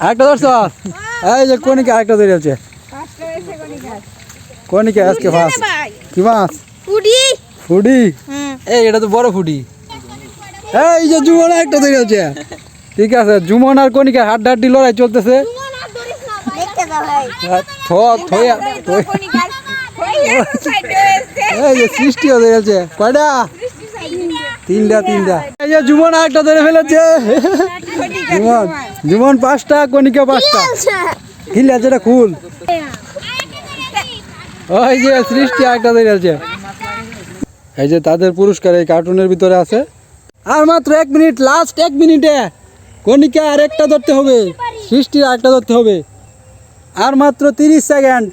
আরেকটা ধরছ? এই যে কনিকে আরেকটা ধরে আছে। কনিকে আজকে ফার্স্ট। কি মাছ? ফুডি এই এটা তো বড় ফুডি এই যে জুমন একটা ধরে আছে। ঠিক আছে জুমন আর কনিকা হাড্ডা হাড্ডি লড়াই চলতেছে। দেখতে দাও ভাই। থ থইয়া থই- এই যে সৃষ্টি হয়ে গেছে কয়টা? তিনটা তিনটা। এই যে জুমন একটা ধরে ফেলেছে। জুমন। জুমন পাঁচটা কনিকা পাঁচটা। খিল আছে এটা খুল। ওই যে সৃষ্টি একটা আছে। এই যে তাদের পুরস্কার এই কার্টুনের ভিতরে আছে। আর মাত্র এক মিনিট লাস্ট এক মিনিটে কনিকা আর একটা ধরতে হবে সৃষ্টির একটা ধরতে হবে। আর মাত্র তিরিশ সেকেন্ড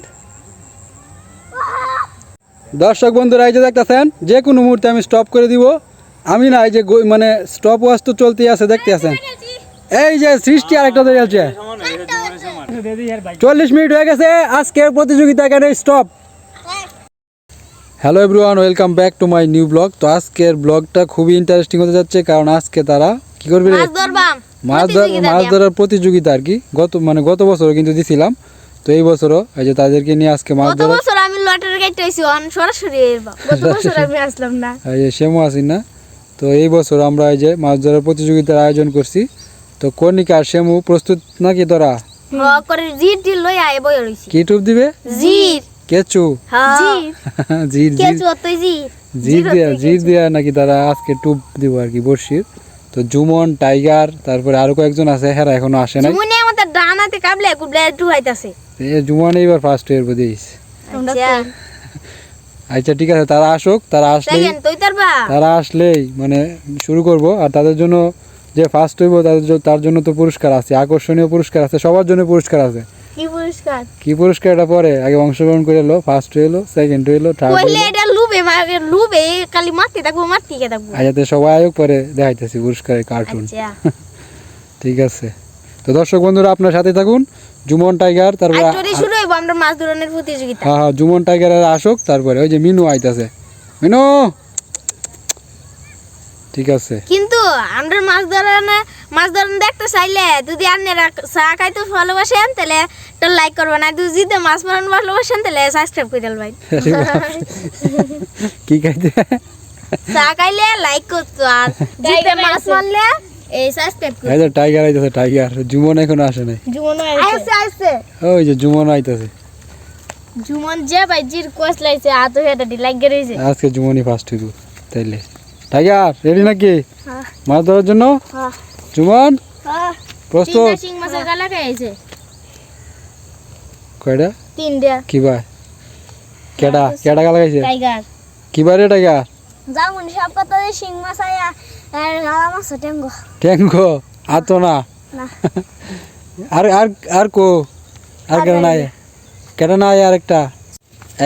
দর্শক বন্ধুরা এই যে দেখতেছেন যে কোনো মুহূর্তে আমি স্টপ করে দিব। আমি না এই যে মানে স্টপ ওয়াচ তো চলতেই আছে দেখতে আছেন। এই যে সৃষ্টি আরেকটা ধরে আছে চল্লিশ মিনিট হয়ে গেছে আজকের প্রতিযোগিতা এখানে stop hello everyone welcome back to my new blog তো আজকের ব্লগটা খুবই ইন্টারেস্টিং হতে যাচ্ছে কারণ আজকে তারা কি করবে মাছ মাছ ধরার প্রতিযোগিতা আর কি। গত মানে গত বছরও কিন্তু দিছিলাম। তো এই বছরও এই যে তাদেরকে নিয়ে আজকে মাছ ধরা বছর আমি লটারি কাটতে হইছি অন সরাসরি এরবা। গত বছর আমি আসলাম না। এই যে শ্যামু আসি না। তো এই বছর আমরা এই যে মাছ ধরার প্রতিযোগিতার আয়োজন করছি। তো আর শ্যামু প্রস্তুত নাকি তোরা? কি টুপ দিবে? কেচু? হ্যাঁ জির। জির দিয়া জির দিয়া নাকি তারা আজকে টুপ দিব আর কি বর্ষির তো জুমন টাইগার তারপরে আরও কয়েকজন আছে হেরা এখনও আসে নাই। মুনি আমাদের ডানাতে কাবলে কুবলে ডুহাইতাছে এ জুমন এইবার ফার্স্ট এর দিস আচ্ছা। আচ্ছা ঠিক আছে তারা আসুক তারা আসলেই তারা আসলেই মানে শুরু করব আর তাদের জন্য যে ফার্স্ট হইব তার জন্য তো পুরস্কার আছে আকর্ষণীয় পুরস্কার আছে সবার জন্য পুরস্কার আছে। কি পুরস্কার? কি পুরস্কারটা পরে? আগে অংশগ্রহণ করে এলো ফার্স্ট হইল সেকেন্ড হইল থার্ড হইল। এটা লুবে মাগে লুবে খালি মারতে থাকব মারতে কে থাকব। আজাতে সবাই আয়োগ পরে দেখাইতেছি পুরস্কারের কার্টুন আচ্ছা। ঠিক আছে। তো দর্শক বন্ধুরা আপনার সাথে থাকুন জুমন টাইগার তারপরে শুরু হইব আমরা মাছ ধরনের প্রতিযোগিতা। হ্যাঁ হ্যাঁ জুমন টাইগার আর আসুক তারপরে ওই যে মিনু আইতাছে। মিনু! ঠিক আছে। কিন্তু আমরা মাছ ধরানো মাছ ধরানো দেখতে চাইলে যদি আপনারা চা খাইতে ভালোবাসেন তাহলে একটা লাইক করবেন। আর যদি মাছ মারানো ভালোবাসেন তাহলে সাবস্ক্রাইব করে দেবেন ভাই। কি খাইতে? চা খাইলে লাইক করতো আর জিতে মাছ মারলে এই সাবস্ক্রাইব করে এই যে টাইগার আইতাছে টাইগার জুমন এখনও আসে নাই। জুমন আইছে। আইছে ওই যে জুমন আইতাছে। জুমন যে ভাই জির কোস লাইছে আতো হেটা ডি লাইক গেছে আজকে জুমনই ফার্স্ট হইব তাইলে। টাইগার রেডি নাকি? হ্যাঁ। মাছ ধরার জন্য? হ্যাঁ। জুমন হ্যাঁ। প্রস্তুত? কয়টা? তিনটা। কি ভাই কেডা কেডা গালা গাইছে টাইগার। কি ভাই রে টাইগার? যেমন সব কথা শিং মাছ আয়া আর গালা মাছ আতো না? না। আর আর আর কো? আর কেডা নাই। কেডা নাই আর একটা?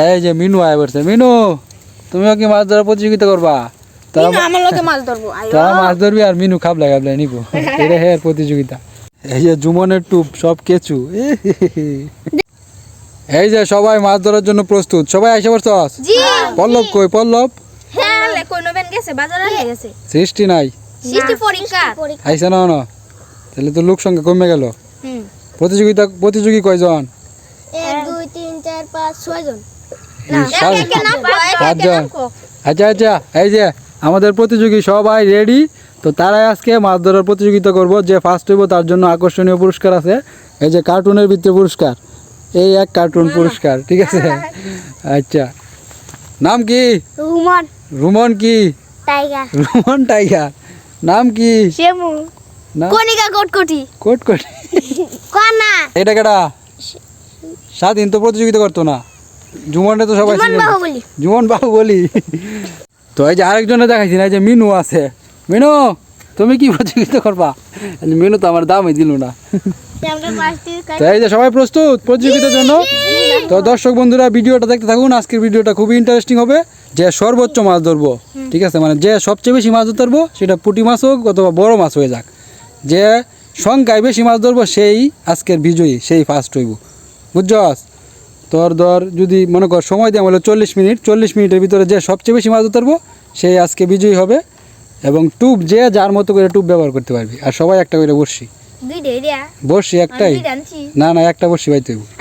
এই যে মিনু আয় বলছে মিনু তুমিও কি মাছ ধরার প্রতিযোগিতা করবা? আমার মাছ ধরবো আয়ো। মাছ ধরবি আর মিনু খাবলা নিব। এটা হ্যাঁ প্রতিযোগিতা। এই যে জুমনের টুপ সব কেচু। এই যে সবাই মাছ ধরার জন্য প্রস্তুত। সবাই এসে পড়ছস? জি। পল্লব কই পল্লব? হ্যাঁ গেছে সৃষ্টি নাই। সৃষ্টি আইসা না না তাহলে তো লোক সংখ্যা কমে গেল। প্রতিযোগিতা প্রতিযোগী কয়জন? আচ্ছা আচ্ছা এই যে আমাদের প্রতিযোগী সবাই রেডি তো তারাই আজকে মাছ ধরার প্রতিযোগিতা করব যে ফার্স্ট হইব তার জন্য আকর্ষণীয় পুরস্কার আছে। এই যে কার্টুনের ভিতরে পুরস্কার। এই এক কার্টুন পুরস্কার ঠিক আছে? আচ্ছা। নাম কি? রুমন। রুমন কি? টাইগার। রুমন টাইগার। নাম কি? শেমু কনিকা কোটকটি। কোট কোট কনা এটা কেটা স্বাধীন তো প্রতিযোগিতা করতো না। জুমনটা তো সবাই জুমন। বাহুবলী। জুমন বাবু বলি তো এই যে আরেকজনে দেখাইছি না এই যে মিনু আছে। মিনু, তুমি কি প্রতিযোগিতা করবা? মিনু তো আমার দামই দিল না। তো এই যে সবাই প্রস্তুত প্রতিযোগিতার জন্য? তো দর্শক বন্ধুরা, ভিডিওটা দেখতে থাকুন। আজকের ভিডিওটা খুবই ইন্টারেস্টিং হবে। যে সর্বোচ্চ মাছ ধরবো, ঠিক আছে? মানে যে সবচেয়ে বেশি মাছ ধরতে পারব, সেটা পুঁটি মাছ হোক অথবা বড় মাছ হয়ে যাক। যে সংখ্যায় বেশি মাছ ধরবো, সেই আজকের বিজয়ী, সেই ফার্স্ট হইব। বুঝছস তোর ধর যদি মনে কর সময় দেওয়া হলো চল্লিশ মিনিট চল্লিশ মিনিটের ভিতরে যে সবচেয়ে বেশি মাছ ধরবো সেই আজকে বিজয়ী হবে এবং টুব যে যার মতো করে টুব ব্যবহার করতে পারবি। আর সবাই একটা করে দিয়া বর্ষি একটাই। না না একটা।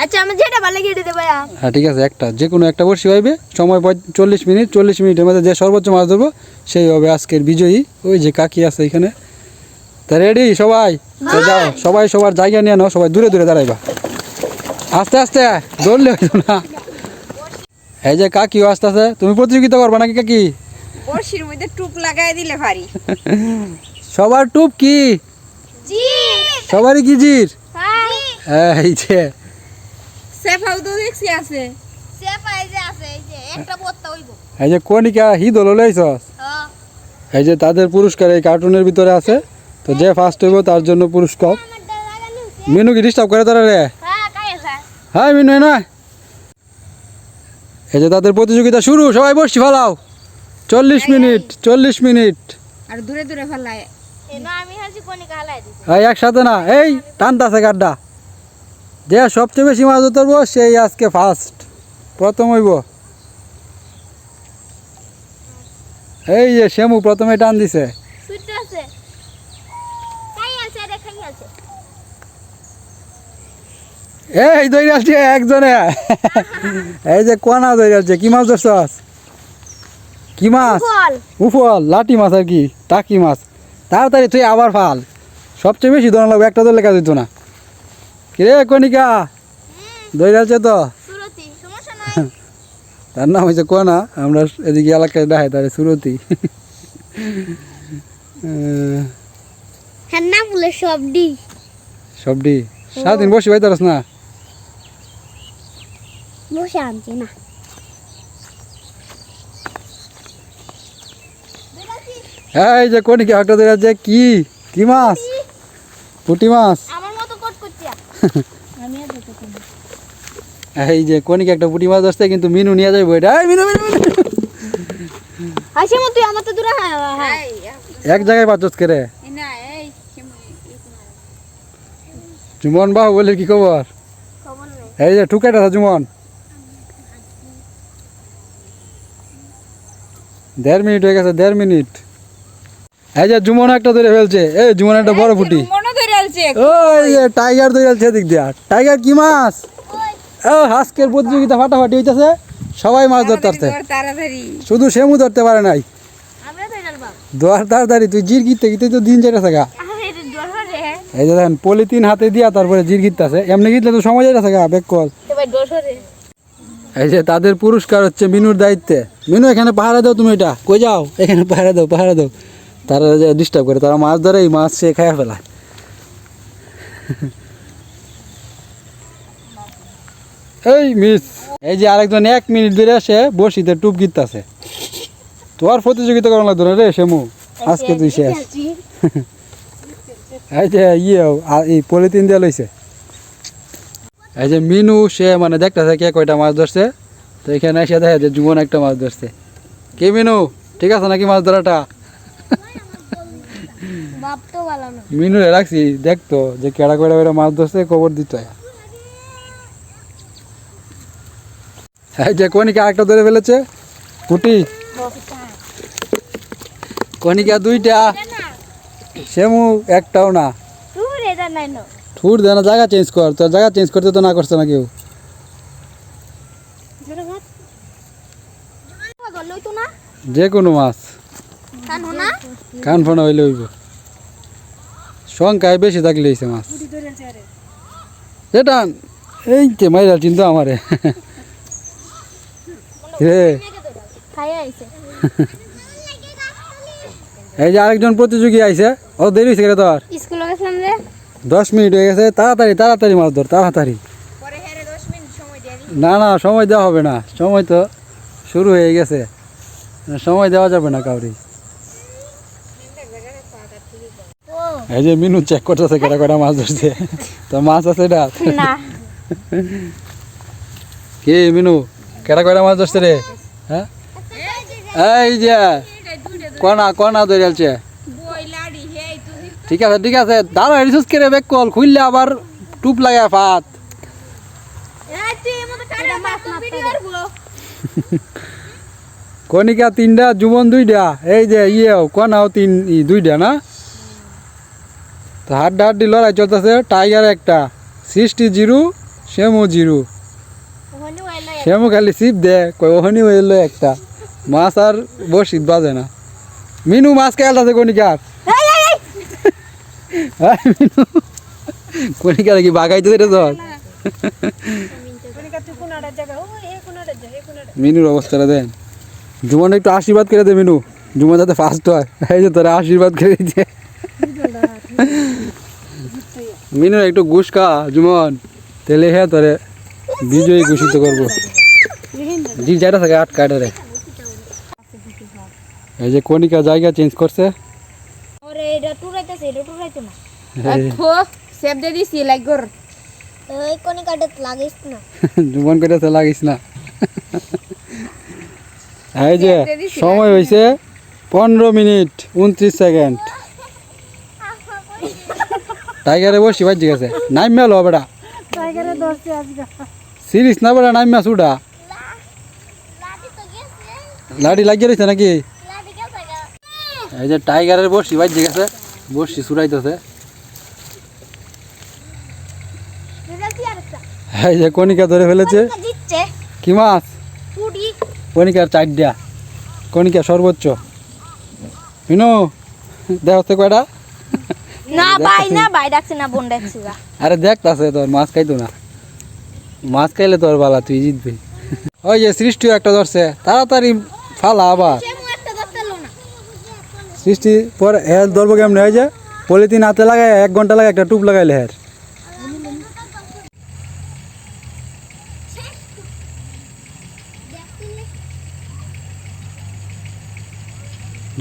আচ্ছা যেটা ভালো লাগে এটা দেবো হ্যাঁ ঠিক আছে একটা। যে কোনো একটা বর্ষি পাইবে সময় চল্লিশ মিনিট চল্লিশ মিনিটের মধ্যে যে সর্বোচ্চ মাছ ধরবো সেই হবে আজকের বিজয়ী। ওই যে কাকি আছে এখানে। তা রেডি সবাই? যাও সবাই সবার জায়গা নিয়ে নাও সবাই দূরে দূরে দাঁড়াইবা। আস্তে আস্তে দৌড়লে হইতো না। এই যে কাকি আস্তে আস্তে তুমি প্রতিযোগিতা করবা নাকি কাকি? বড়শির মধ্যে টুপ লাগাই দিলে ভারী। সবার টুপ কি? জি সবারই কি জির? হ্যাঁ। এই যে। সেফাও তো দেখছি আছে। সেফ এই যে আছে এই যে একটা পত্তা হইব। এই যে কনিকা হিদ হলো লইছস? হ্যাঁ। এই যে তাদের পুরস্কার এই কার্টুনের ভিতরে আছে। তো যে ফার্স্ট হইব তার জন্য পুরস্কার। মিনু কি ডিস্টার্ব করে তারা রে? হ্যাঁ মিনু না এই যে তাদের প্রতিযোগিতা শুরু সবাই বসছি ফেলাও। চল্লিশ মিনিট চল্লিশ মিনিট। আর দূরে দূরে ফেলায় এনো আমি হাসি কোনি কালাই দিছি এই একসাথে না এই টানতাছে গাড্ডা। যে সবচেয়ে বেশি মাছ ধরবো সেই আজকে ফার্স্ট প্রথম হইব। এই যে শ্যামু প্রথমে টান দিছে সুইট আছে কাই আছে রে খাই আছে এই দই আসছে একজনে। এই যে কোনা দই আসছে কি মাছ ধরছস কি মাছ? উফল। লাটি মাছ আর কি টাকি মাছ। তাড়াতাড়ি তুই আবার ফাল। সবচেয়ে বেশি ধরা লাগবে একটা ধরলে কাজ হইতো না। কিরে কনিকা দই আছে তো? তার নাম হয়েছে কোনা আমরা এদিকে এলাকায় দেখাই তারে সুরতি। হ্যাঁ নাম সবডি সবডি সারাদিন বসে পাইতারস না? বসে আনছি না এই যে কনিকা একটা ধরে আছে? কি? কি মাছ? পুটি মাছ? আমার মতো কট করছি। আমি আর যেতে পারি এই যে কনিকা একটা পুটি মাছ ধরছে কিন্তু মিনু নিয়ে যাইবো এটা। এই মিনু মিনু মিনু। হাসি মতো আমার তো দূরে হ্যাঁ হ্যাঁ। এক জায়গায় পাচ্ছ করে। জুমন বাবু বলে কি খবর? এই যে ঠুকাইটা আছে জুমন। দেড় মিনিট হয়ে গেছে দেড় মিনিট। এই যে জুমন একটা ধরে ফেলছে এই জুমন একটা বড় ফুটি ওই যে টাইগার ধরে ফেলছে দিক দিয়া। টাইগার কি মাছ? ও আজকের প্রতিযোগিতা ফাটাফাটি হইতেছে সবাই মাছ ধরতে পারছে শুধু সেমু ধরতে পারে নাই। দোয়ার তাড়াতাড়ি তুই জির গিতে গিতে তো দিন ডর রে। এই যে দেখেন পলিথিন হাতে দিয়া তারপরে জির গিতেছে এমনি গিতলে তো সময় যাইতেছে গা বেক কল এই যে তাদের পুরস্কার হচ্ছে মিনুর দায়িত্বে। মিনু এখানে পাহারা দাও তুমি এটা। কই যাও? এখানে পাহারা দাও পাহারা দাও। তারা যে ডিস্টার্ব করে তারা মাছ ধরে এই মাছ সে খাইয়া ফেলায়। এই মিস এই যে আরেকজন এক মিনিট ধরে সে বসিতে টুপ গিতাছে তোর প্রতিযোগিতা করার লাগতো না রে সেমু আজকে তুই শেষ। এই যে ইয়ে এই পলিথিন দিয়ে লইছে। এই যে মিনু সে মানে দেখতেছে কে কয়টা মাছ ধরছে। তো এখানে এসে দেখে যে জুমন একটা মাছ ধরছে। কে মিনু ঠিক আছে নাকি মাছ ধরাটা? মিনু রাখছি দেখতো যে কেডা কয়টা কয়টা মাছ ধরছে খবর দিত এই যে কনিকা একটা ধরে ফেলেছে। পুটি কনিকা দুইটা। সেমু একটাও না। রে দা নো জায়গা চেঞ্জ কর তোর জায়গা চেঞ্জ করতে তো না করছে না কেউ। তো যে কোনো মাছ। কান ফোনা হইলে হইব। সংখ্যায় বেশি থাকলে হইছে মাছ। সেটা এই যে মাইরা চিন্তা আমারে। রে এই যে আরেকজন প্রতিযোগী আইছে ও দেরি হয়েছে রে তোর। স্কুল গেছিলাম রে দশ মিনিট হয়ে গেছে তাড়াতাড়ি তাড়াতাড়ি মাছ ধর তাড়াতাড়ি। পরে হেরে দশ মিনিট সময় দিয়ে না না সময় দেওয়া হবে না। সময় তো শুরু হয়ে গেছে। সময় দেওয়া যাবে না কাউরি। এই যে মিনু চেক করতেছে কেটা কটা মাছ ধরছে। তো মাছ আছে এটা? না। কি মিনু কেটা কয়টা মাছ ধরছে রে? হ্যাঁ? এই যে কনা কনা ধরে আছে ঠিক আছে ঠিক আছে। দাঁড়া রিসুস করে বেক কল খুললে আবার টুপ লাগে ফাত কনিকা তিনটা জুবন দুইটা। এই যে ইয়ে কনাও তিন দুইটা না? তো হাড্ডা হাড্ডি লড়াই চলতেছে টাইগার একটা। সৃষ্টি জিরু শ্যামু জিরু। ওখানে শ্যামু খালি সিপ দে কই ওহনি হইল একটা। মাছ আর বসিত বাজে না। মিনু মাছ খেয়াল কনিকার এই এই মিনু কনিকার বাগাইতে দিতে তোর মিনুর অবস্থাটা দেন জুমন একটু আশীর্বাদ করে দে মিনু। জুমন যাতে ফার্স্ট হয়, এই যে তোরা আশীর্বাদ করে দিচ্ছে মিনুর একটু ঘুষ খা, জুমন। তেলে হ্যাঁ তোরে বিজয়ী ঘোষিত করব। জি যাইটা থাকে আট কাটে রে এই যে কনিকা জায়গা চেঞ্জ করছে। ওরে এটা টুরাইতেছে না। এই খো সেব দে দিছি লাইক গর ওই কোনি কাটে লাগিস না। জুমন করে লাগিস না। এই যে সময় হয়েছে পনেরো মিনিট উনত্রিশ সেকেন্ড টাইগারে বসি বাজি গেছে। নাইম মেলো বেটা। টাইগারে ধরছে আজকে সিরিস না বেটা নাইম তো গেছে লাঠি লাগিয়ে রয়েছে নাকি এই যে টাইগারের বসি বাজি গেছে। বসি চুরাইতেছে এই যে কনিকা ধরে ফেলেছে। কি মাছ? কনিকার চারটা কনিকা সর্বোচ্চ। মিনু দেখ হচ্ছে কয়টা? না ভাই না ভাই ডাকছে না বোন ডাকছে গা। আরে দেখতাছে তোর মাছ খাইতো না। মাছ খাইলে তোর বালা তুই জিতবি। ওই যে সৃষ্টিও একটা ধরছে। তাড়াতাড়ি ফালা আবার সেমু একটা ধরতে এলো না সৃষ্টি পর হেল ধরবো কেমন হয় যে পলিথিন হাতে লাগায়, এক ঘণ্টা লাগে একটা টুপ লাগাইলে হের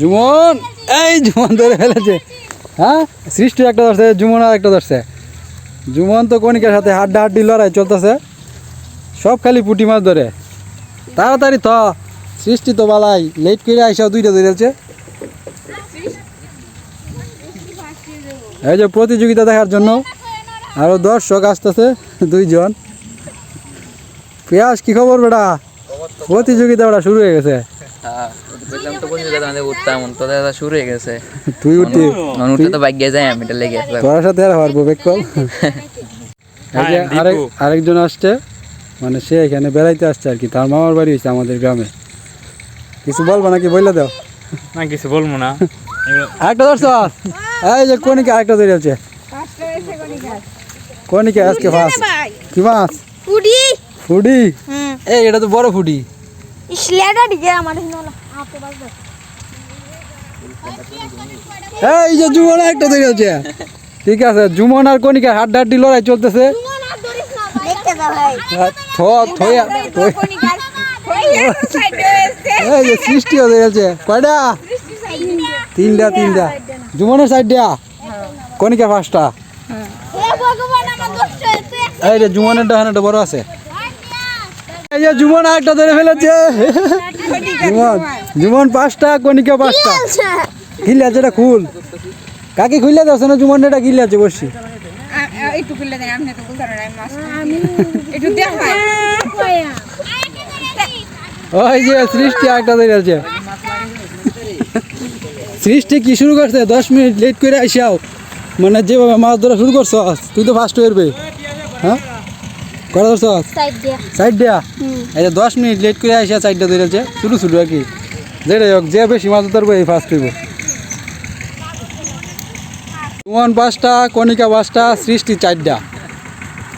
জুমন! এই জুমন ধরে ফেলেছে। হ্যাঁ? সৃষ্টি একটা ধরছে, জুমন আর একটা ধরছে। জুমন তো কণিকার সাথে হাড্ডা হাড্ডি লড়াই চলতেছে। সব খালি পুঁটি মাছ ধরে। তাড়াতাড়ি থ। সৃষ্টি তো বালাই, লেট করে আইসা দুইটা ধরেছে এই যে প্রতিযোগিতা দেখার জন্য আরও দর্শক আসতেছে দুইজন। পেঁয়াজ কি খবর বেটা? প্রতিযোগিতা বেটা শুরু হয়ে গেছে। হ্যাঁ, বললাম তো প্রতিযোগিতা আমাদের উঠতাম তো দাদা শুরু হয়ে গেছে। তুই উঠি উঠতে তো বাইক যাই আমি এটা লেগে তোর সাথে আর আরেক আরেকজন আসছে মানে সে এখানে বেড়াইতে আসছে আর কি তার মামার বাড়ি হয়েছে আমাদের গ্রামে। কিছু বলব নাকি বললে দাও? না কিছু বলব না। আরেকটা ধরছ এই যে কনিকা আরেকটা ধরে আছে? কনিকা আজকে কি মাছ? ফুডি হুম। এই এটা তো বড় ফুডি ইসলেটা দিকে আমার হিনো বাজবে এই যে জুমন একটা ধরে আছে। ঠিক আছে জুমন আর কনিকা হাড্ডা হাড্ডি লড়াই চলতেছে? দেখতে দাও ভাই। থ থয়া থয়া- এই যে সৃষ্টি হয়ে গেছে কয়টা? তিনটা তিনটা। জুমনের সাইড দিয়া? কনিকা হয়েছে এই রে জুমনের বড় আছে। জুমন ধরে ফেলেছে। জুমন পাঁচটা কনিকা পাঁচটা। আছে, এটা খুল। কাকে না এটা আছে বসছি ওই যে সৃষ্টি একটা ধরে আছে। সৃষ্টি কি শুরু করছে? দশ মিনিট লেট করে আইসাও। মানে যেভাবে মাছ ধরা শুরু করছ তুই তো ফার্স্ট হয়ে হ্যাঁ? কটা ধরছ? সাইড দিয়া। এই যে দশ মিনিট লেট করে আইসা সাইডটা ধরেছে শুরু শুরু আর কি। যেটাই হোক যে বেশি মাছ ধরবো এই ফার্স্ট হইব। সুমন পাঁচটা কণিকা পাঁচটা সৃষ্টি চারটা।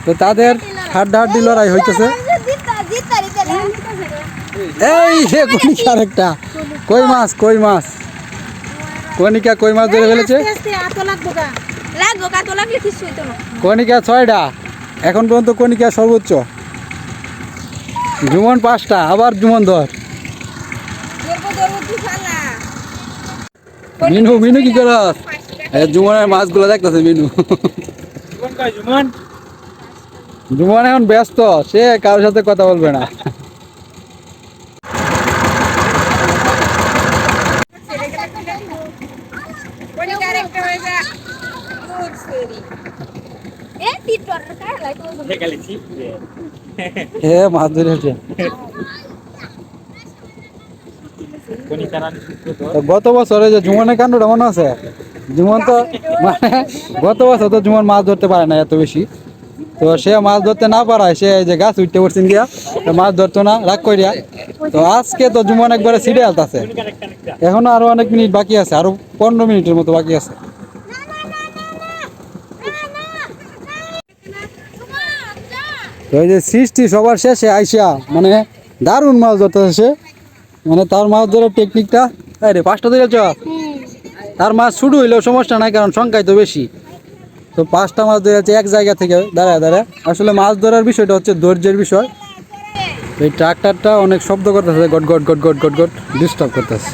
তো তাদের হাড্ডা হাড্ডি লড়াই হইতেছে। এই যে কণিকা একটা। কই মাছ কই মাছ? কণিকা কই মাছ ধরে ফেলেছে? কণিকা ছয়টা। এখন পর্যন্ত কনিকা সর্বোচ্চ। জুমন পাঁচটা আবার জুমন ধর। মিনু মিনু কি করস? এ জুমনের মাছগুলো দেখতেছে মিনু। জুমন এখন ব্যস্ত সে কারোর সাথে কথা বলবে না এ তিতর কার লাইতো খালি ছিপ দিয়ে। মাছ গত বছরে যে জুমনের কাণ্ডটা মনে আছে? জুমন তো মানে গত বছর তো জুমন মাছ ধরতে পারে না এত বেশি। তো সে মাছ ধরতে না পারায় সে যে গাছ উঠতে পড়ছেন গিয়া মাছ ধরতো না, রাগ করিয়া তো আজকে তো জুমন একবারে সিরিয়াল আছে। এখনও আরও অনেক মিনিট বাকি আছে, আরও পনেরো মিনিটের মতো বাকি আছে। এই যে সৃষ্টি সবার শেষে আইসা মানে দারুণ মাছ ধরতেছে সে মানে তার মাছ ধরার টেকনিকটা আরে পাঁচটা ধরেছ? তার মাছ শুরু হইলেও সমস্যা নাই, কারণ সংখ্যায় তো বেশি। তো পাঁচটা মাছ ধরেছে এক জায়গা থেকে দাঁড়ায় দাঁড়ায়। আসলে মাছ ধরার বিষয়টা হচ্ছে ধৈর্যের বিষয়। এই ট্রাক্টরটা অনেক শব্দ করতেছে, গট গট গট গট গট গট ডিস্টার্ব করতেছে।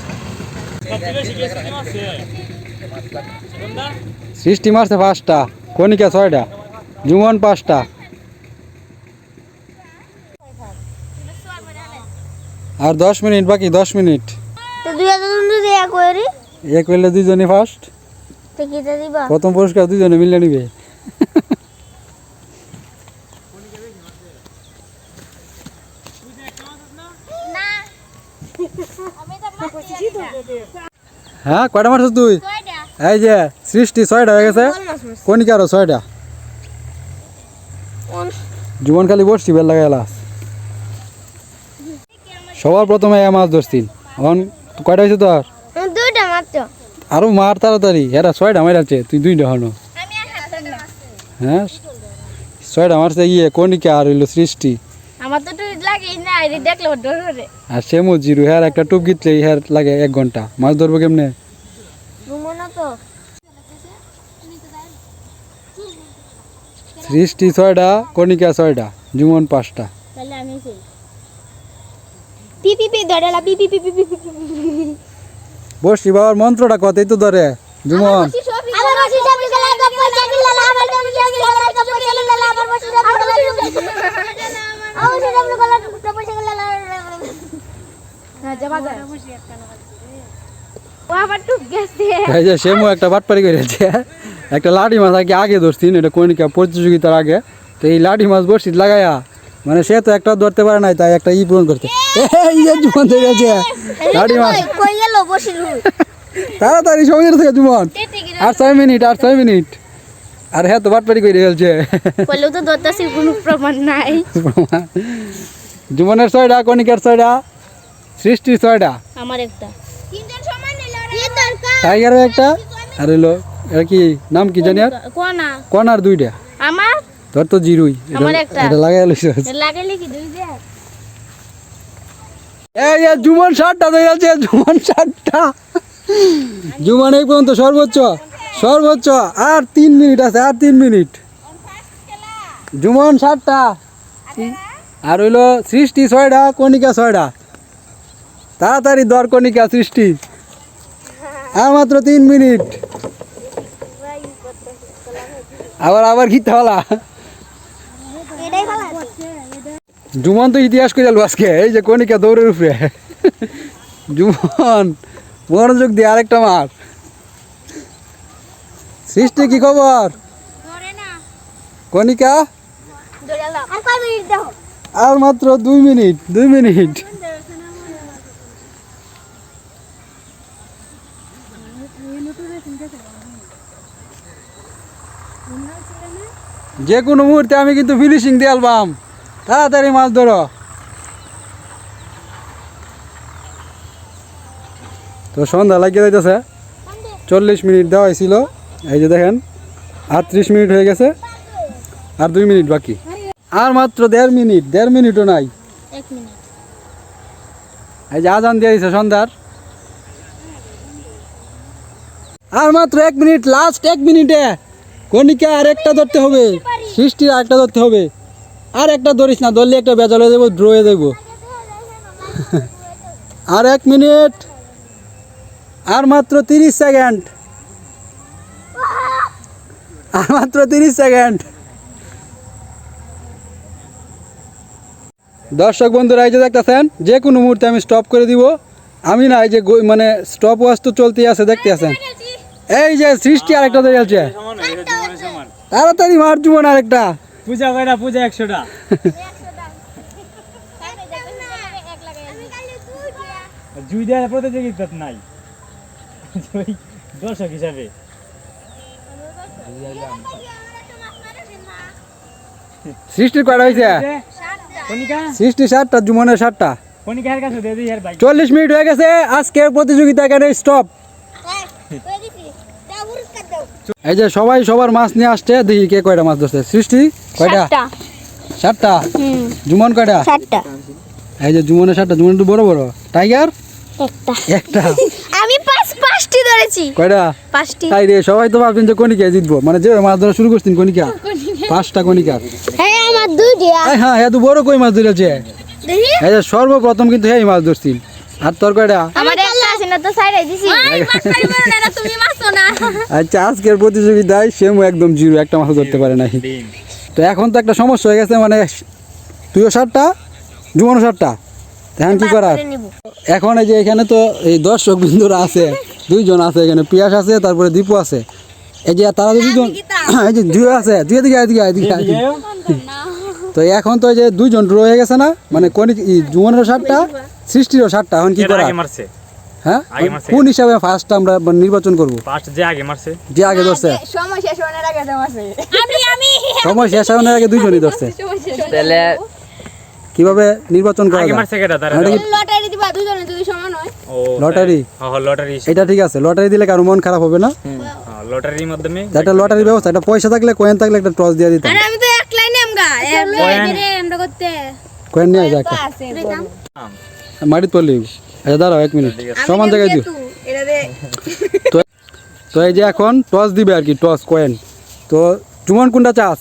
সৃষ্টি মারছে পাঁচটা কনিকা ছয়টা জুমন পাঁচটা। আর দশ মিনিট বাকি দশ মিনিট। তো দুই হাজার যদি এক করি এক হইলে দুইজনই ফার্স্ট তো কিটা দিবা? প্রথম পুরস্কার দুইজনে মিলে নিবে। হ্যাঁ কয়টা মারছ তুই? এই যে সৃষ্টি ছয়টা হয়ে গেছে। কনিকারও ছয়টা? জীবন খালি বসছি বেল লাগাই লাস সবার প্রথমে মাছ ধরছিন এখন কয়টা হয়েছে তোর? দুইটা মাত্র। আরও মার তাড়াতাড়ি। এরা ছয়টা মারাচ্ছে তুই দুইটা না। হ্যাঁ? ছয়টা মারছে ইয়ে কনিকা আর হইল সৃষ্টি? আমার তো টুইট লাগে না এই দেখলে ডর আর সেমু জিরু হ্যার একটা টুপ গিতলে হ্যার লাগে এক ঘণ্টা। মাছ ধরবো কেমনে? সৃষ্টি ছয়টা কনিকা ছয়টা জুমন পাঁচটা। তাহলে আমি সেই P P P ধরেলা P P P P P P বসি বাবার মন্ত্রটা কতই তো ধরে জুমন আমার বসি সবই গেলা গপ পয়সা গেলা আমার বসি সবই গেলা গপ পয়সা গেলা আমার বসি সবই গেলা আমার বসি সবই গেলা গপ পয়সা গেলা না জমা যায় ও আবার টুক গেছে এই যে সেমু একটা বাটপারি করেছে একটা লাঠি মাছ আগে আগে ধরছিন এটা কনিকা প্রতিযোগিতার আগে তো এই লাঠি মাছ বসি লাগাইয়া মানে সে তো একটা ধরতে পারে নাই তাই একটা ই পূরণ করতে। এই যে জুমন ধরে গেছে। মাছ তাড়াতাড়ি সময় থেকে জুমন আর ছয় মিনিট আর ছয় মিনিট। আর হ্যাঁ তো বাটপারি করে ফেলছে। কইলেও তো দত্তাসির কোনো প্রমাণ নাই। জুমনের ছয়টা কনিকার ছয়টা সৃষ্টির ছয়টা। আমার একটা। তিনজন সমান নিল কি দরকার? টাইগারের একটা আর হইল এটা কি নাম কি জানি আর? কোনা। কনার দুইটা। আমার? তোর তো জিরুই। এটা লাগাই লইছ। লাগাইলে কি দুই এই জুমন ষাটটা ধরে আছে জুমন ষাটটা জুমন এই পর্যন্ত সর্বোচ্চ সর্বোচ্চ। আর তিন মিনিট আছে আর তিন মিনিট। জুমন ষাটটা আর হইল সৃষ্টি ছয়টা কণিকা ছয়টা। তাড়াতাড়ি দর কণিকা সৃষ্টি। আর মাত্র তিন মিনিট। আবার আবার খিতাওয়ালা এটাই ভালো জুমন তো ইতিহাস করে আজকে এই যে কণিকা দৌড়ের উপরে। জুমন মনোযোগ দিয়ে আরেকটা মার। সৃষ্টি কি খবর? কণিকা? আর মাত্র দুই মিনিট দুই মিনিট। যে কোনো মুহূর্তে আমি কিন্তু ফিনিশিং দিয়ে আলবাম। তাড়াতাড়ি মাছ ধরো। তো সন্ধ্যা লাগিয়ে যাইতেছে। চল্লিশ মিনিট দেওয়া হয়েছিল। এই যে দেখেন আটত্রিশ মিনিট হয়ে গেছে আর দুই মিনিট বাকি। আর মাত্র দেড় মিনিট দেড় মিনিটও নাই। এই যে আজান দিয়ে দিছে সন্ধ্যার। আর মাত্র এক মিনিট লাস্ট এক মিনিটে। কণিকা আর একটা ধরতে হবে। সৃষ্টির আর একটা ধরতে হবে। আর একটা ধরিস না ধরলে একটা বেজাল হয়ে যাব ড্র হয়ে যাব। আর এক মিনিট। আর মাত্র তিরিশ সেকেন্ড। আর মাত্র তিরিশ সেকেন্ড। দর্শক বন্ধুরা এই যে দেখতেছেন যে কোনো মুহূর্তে আমি স্টপ করে দিব। আমি না এই যে মানে স্টপ ওয়াচ তো চলতেই আছে দেখতে আছেন এই যে সৃষ্টি আরেকটা ধরে আছে। তাড়াতাড়ি মার জীবন আরেকটা। পূজা কয়টা? পূজা একশোটা। আর জুই দেওয়ার প্রতিযোগিতা নাই। দর্শক হিসাবে। সৃষ্টির কয়টা হয়েছে? সৃষ্টি সাতটা জুমনের সাতটা। চল্লিশ মিনিট হয়ে গেছে আজকের প্রতিযোগিতা এখানে স্টপ এই যে সবাই সবার মাছ নিয়ে আসছে দেখি কে কয়টা মাছ ধরছে। সৃষ্টি কয়টা? সাতটা। জুমন কয়টা? সাতটা। এই যে জুমনের সাতটা জুমন একটু বড় বড়। টাইগার? একটা। একটা। আমি পাঁচ পাঁচটি ধরেছি। কয়টা? পাঁচটি। তাই রে সবাই তো ভাবছেন যে কনিকা জিতবো। মানে যে মাছ ধরা শুরু করছেন কনিকা পাঁচটা কনিকা হ্যাঁ আমার দুইটি। হ্যাঁ বড় কই মাছ ধরেছে? দেখি। এই যে সর্বপ্রথম কিন্তু এই মাছ ধরছি। আর তোর কয়টা? না তো সাইডে দিছি। তুমি মাসো না। আচ্ছা আজকের প্রতিযোগিতায় সেমু একদম জিরো একটা মাছ ধরতে পারে নাই। তো এখন তো একটা সমস্যা হয়ে গেছে মানে তুইও ষাটটা জুমনও ষাটটা এখন কি করার? এখন এই যে এখানে তো এই দর্শক বিন্দুরা আছে দুইজন আছে এখানে পিয়াস আছে তারপরে দীপু আছে। এই যে তারা তো দুজন এই যে দুই আছে দুই দিকে এদিকে এদিকে। তো এখন তো এই যে দুইজন ড্র হয়ে গেছে না মানে কোন জুমনেরও সারটা সৃষ্টিরও সারটা এখন কি করা হ্যাঁ? কোন হিসাবে ফার্স্ট আমরা নির্বাচন করব? ফার্স্ট যে আগে মারছে। যে আগে ধরছে। সময় শেষ হওয়ার আগে আছে আমি আমি। সময় শেষ হওয়ার আগে দুইজনই ধরছে। তাহলে কীভাবে নির্বাচন করা আগে যায়? মারছে কেটা তারা লটারি দিবা দুজনে সমান হয়। ও লটারি? হ্যাঁ হ্যাঁ লটারি। এটা ঠিক আছে লটারি দিলে কারও মন খারাপ হবে না। হ্যাঁ, লটারির মাধ্যমে একটা লটারি ব্যবস্থা একটা পয়সা থাকলে কয়েন থাকলে একটা টস দিয়ে দিতাম। আমি তো এক লাইনে আমগা আমরা করতে। কয়েন নিয়ে আছে মাটিত পড়লি আচ্ছা দাঁড়াও এক মিনিট। সমান জায়গায় দিও। তো তো এই যে এখন টস দিবে আর কি টস কয়েন তো চুমন কোনটা চাস?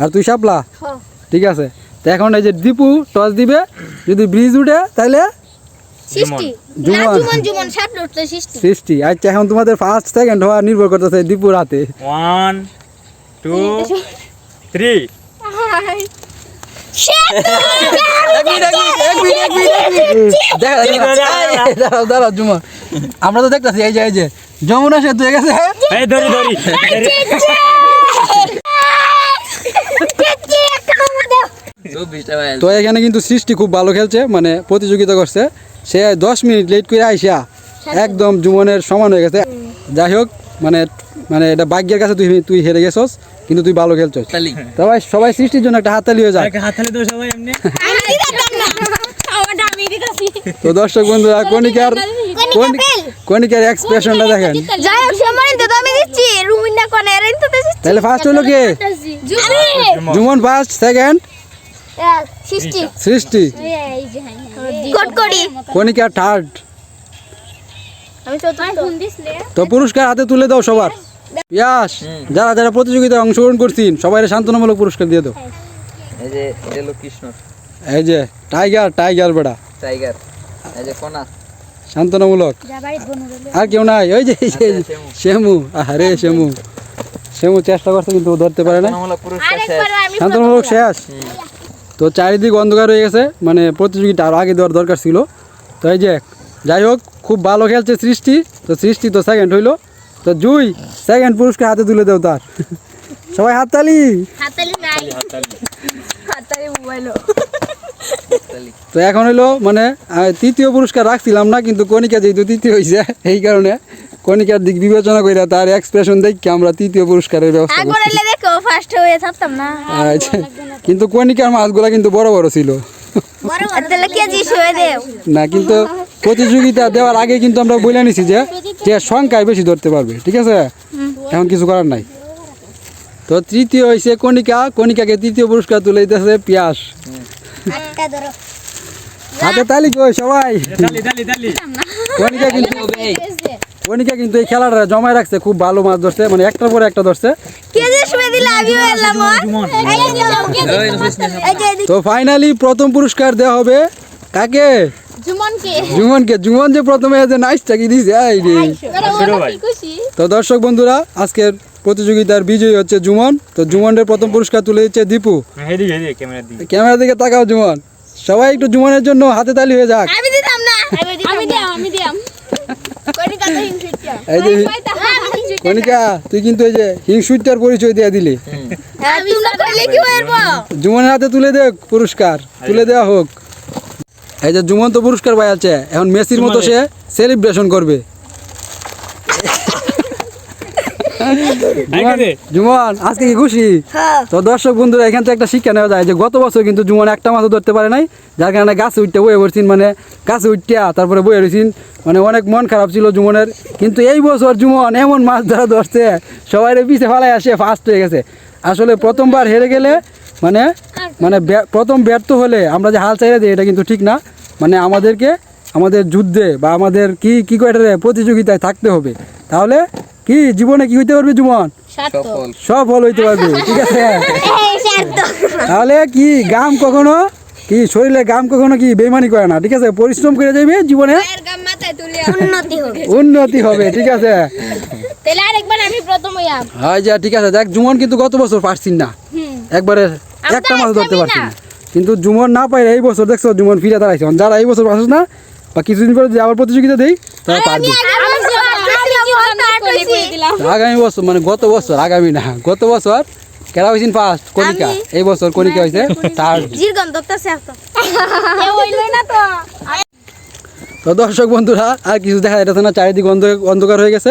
আর তুই সাপলা হ্যাঁ। ঠিক আছে। তো এখন এই যে দীপু টস দিবে যদি ব্রিজ উঠে তাহলে সৃষ্টি। জুমন। জুমন। জুমন আচ্ছা এখন তোমাদের ফার্স্ট সেকেন্ড হওয়া নির্ভর করতেছে দীপুর হাতে। ওয়ান টু থ্রি দেখা দাঁড়াও দাঁড়াও জুমন আমরা তো দেখতেছি এই যে এই যে যমুনা সেতু হয়ে গেছে। ধরি ধরি। তো এখানে কিন্তু সৃষ্টি খুব ভালো খেলছে মানে প্রতিযোগিতা করছে। সে দশ মিনিট লেট করে আইসা একদম জুমনের সমান হয়ে গেছে। যাই হোক মানে মানে এটা ভাগ্যের কাছে তুই তুই হেরে গেছস কিন্তু তুই ভালো খেলছস। তালি সবাই সবাই সৃষ্টির জন্য একটা হাততালি হয়ে যায় একটা হাত তালি তো সবাই এমনি। আমারটা আমি দিতাছি। তো দর্শক বন্ধুরা কনিকার কনি- কনিকার এক্সপ্রেশনটা দেখেন। যাই হোক সম্মানিত তো আমি দিচ্ছি। রুমিনা কোনে? এর তো দিচ্ছি তাহলে ফার্স্ট হলো কে? জুমন। ফার্স্ট সেকেন্ড সৃষ্টি। সৃষ্টি। কোট করি কনিকা থার্ড আমি চতুর্থ। তো পুরস্কার হাতে তুলে দাও সবার। ইয়াস যারা যারা প্রতিযোগিতায় অংশগ্রহণ করছেন সবাই শান্তনামূলক পুরস্কার দিয়ে দাও। এই যে এটা হলো কৃষ্ণ। এই যে টাইগার টাইগার বেড়া। টাইগার। এই যে কোনা শান্তনামূলক আর কেউ নাই ওই যে যে শেমু আরে শেমু শেমু চেষ্টা করছে কিন্তু ধরতে পারে না। শান্তনামূলক শেষ। তো চারিদিক অন্ধকার হয়ে গেছে মানে প্রতিযোগিতা আরও আগে দেওয়ার দরকার ছিল। তো এই যে যাই হোক খুব ভালো খেলছে সৃষ্টি। তো সৃষ্টি তো সেকেন্ড হইল। তো জুই সেকেন্ড পুরস্কার হাতে তুলে দেও তার। সবাই হাততালি? হাতালি নাই। হাততালি মোবাইল তালি তো এখন হইল মানে তৃতীয় পুরস্কার রাখছিলাম না কিন্তু কণিকা যেহেতু তৃতীয় হয়েছে এই কারণে কণিকার দিক বিবেচনা করে তার এক্সপ্রেশন দেখে আমরা তৃতীয় পুরস্কারের ব্যবস্থা আচ্ছা কিন্তু কণিকার মাছগুলা কিন্তু বড় বড় ছিল। না কিন্তু প্রতিযোগিতা দেওয়ার আগে কিন্তু আমরা বলে নিছি যে যে সংখ্যায় বেশি ধরতে পারবে ঠিক আছে? এখন কিছু করার নাই। তো তৃতীয় হয়েছে কণিকা কণিকাকে তৃতীয় পুরস্কার তুলে দিতেছে পিয়াস। হাতে তালি কই সবাই? কণিকা কিন্তু কণিকা কিন্তু এই খেলাটা জমায় রাখছে খুব ভালো মাছ ধরছে মানে একটার পরে একটা ধরছে। তো ফাইনালি প্রথম পুরস্কার দেওয়া হবে কাকে? জুমনকে। জুমন যে প্রথমে যে নাইসটা কি দিছে তো দর্শক বন্ধুরা আজকের প্রতিযোগিতার বিজয়ী হচ্ছে জুমন। তো জুমনের প্রথম পুরস্কার তুলে দিচ্ছে দীপু। হেদিকে হেদিকে ক্যামেরা দিকে। তাকাও জুমন। সবাই একটু জুমনের জন্য হাতে তালি হয়ে যাক। আমি দিতাম না। আমি দিতাম আমি যে কনিকা তুই কিন্তু এই যে হিংসুইটার পরিচয় দিয়ে দিলি। হইবো জুমনের হাতে তুলে দে পুরস্কার। তুলে দেওয়া হোক। এই যে জুমন তো পুরস্কার পাই আছে এখন মেসির মতো সে সেলিব্রেশন করবে। জুমন জুমন আজকে কি খুশি? হ্যাঁ। তো দর্শক বন্ধুরা এখান থেকে একটা শিক্ষা নেওয়া যায় যে গত বছর কিন্তু জুমন একটা মাছও ধরতে পারে নাই যার কারণে গাছে উঠতে বয়ে পড়ছেন মানে গাছে উঠটিয়া তারপরে বয়ে রয়েছেন মানে অনেক মন খারাপ ছিল জুমনের কিন্তু এই বছর জুমন এমন মাছ ধরা ধরছে সবাই পিছে ফালাই আসে ফার্স্ট হয়ে গেছে। আসলে প্রথমবার হেরে গেলে মানে মানে ব্য- প্রথম ব্যর্থ হলে আমরা যে হাল চাইলে দিই এটা কিন্তু ঠিক না। মানে আমাদেরকে আমাদের যুদ্ধে বা আমাদের কি কি করে প্রতিযোগিতায় থাকতে হবে। তাহলে কি জীবনে কি হইতে পারবে জুমন? সফল। সফল হইতে পারবে ঠিক আছে? তাহলে কি গাম কখনো কি শরীরে গাম কখনো কি বেমানি করে না ঠিক আছে? পরিশ্রম করে যাবে জীবনে। উন্নতি হবে। ঠিক আছে? হয় যা ঠিক আছে। দেখ জুমন কিন্তু গত বছর পারছিন না। একবারে একটা মাছ ধরতে পারছি না। কিন্তু জুমন না পাইলে এই বছর দেখছ জুমন ফিরে দাঁড়াইছে। যারা এই বছর আসছে না বা কিছুদিন পরে যদি আবার প্রতিযোগিতা দেই তারা পারবে আগামী বছর মানে গত বছর আগামী না গত বছর কেরা হয়েছেন ফার্স্ট কনিকা এই বছর কনিকা হয়েছে থার্ড তো দর্শক বন্ধুরা আর কিছু দেখা যাচ্ছে না চারিদিক অন্ধ- অন্ধকার হয়ে গেছে।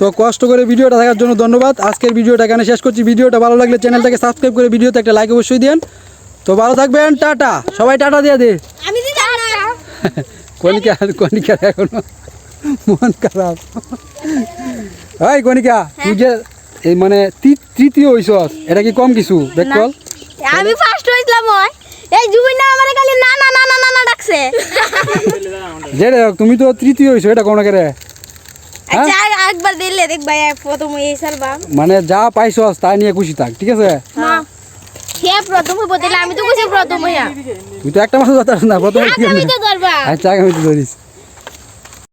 তো কষ্ট করে ভিডিওটা দেখার জন্য ধন্যবাদ। আজকের ভিডিওটা এখানে শেষ করছি। ভিডিওটা ভালো লাগলে চ্যানেলটাকে সাবস্ক্রাইব করে ভিডিওতে একটা লাইক অবশ্যই দেন তো ভালো থাকবেন টাটা। সবাই টাটা দিয়ে দে। কনিকা কনিকা এখনও মন খারাপ। ওই কনিকা তুই যে এই মানে তৃতীয় হইছস এটা কি কম কিছু? দেখ আমি ফার্স্ট হইছিলাম এই জুবিন না আমারে খালি না না না না না না ডাকছে। যে রে, তুমি তো তৃতীয় হইছো এটা কোন রে হ্যাঁ? আচ্ছা একবার দিলে দেখ ভাই প্রথম এই সালবা মানে যা পাইছস তা নিয়ে খুশি থাক ঠিক আছে? সে প্রথম হইব দিলে আমি তো কইছি প্রথম হইয়া। তুই তো একটা মাস ধরতে না প্রথম আমি তো ধরবা। আচ্ছা আগামীতে ধরিস।